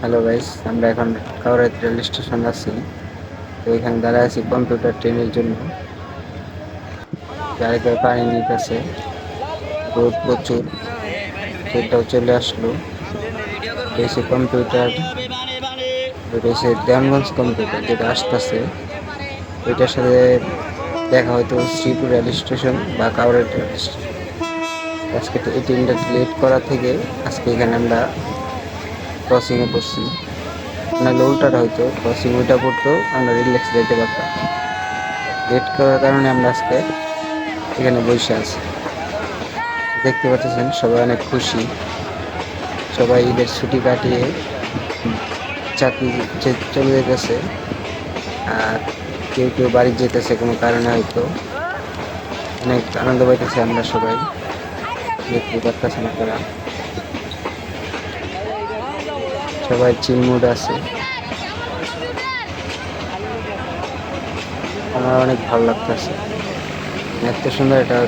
Hello guys, আমরা এখন কাউরাত rail station আছি। তো এখানে দাঁড়ায় আছি কম্পিউটার ট্রেনের জন্য। গাড়িতে পানি নিতেছে, রোদ প্রচুর ট্রেনটাও চলে আসলো। এসে কম্পিউটার এসে দেওয়ানগঞ্জ কম্পিউটার যেটা আসতেছে ওইটার সাথে দেখা হয়তো শ্রীপুর রেল স্টেশন বা কাউরাত রেল স্টেশন। আজকে এই ট্রেনটা লেট করা থেকে আজকে এখানে আমরা ক্রসিংয়ে পড়ছি নাহলে উল্টাটা হয়তো ক্রসিং উল্টা পড়তো আমরা রিল্যাক্স যেতে পারতাম। লেট করার কারণে আমরা আজকে এখানে বসে আছি। দেখতে পাচ্ছেন, সবাই অনেক খুশি। সবাই ঈদের ছুটি কাটিয়ে চাকরি চলে যেতেছে। আর কেউ কেউ বাড়ি যেতেছে, কোনো কারণে হয়তো। অনেক আনন্দ পাইতেছে আমরা সবাই। দেখতে পারতেছেন আপনারা। সবাই চিলমুড আছে। আমার অনেক ভালো লাগতেছে। এত সুন্দর একটা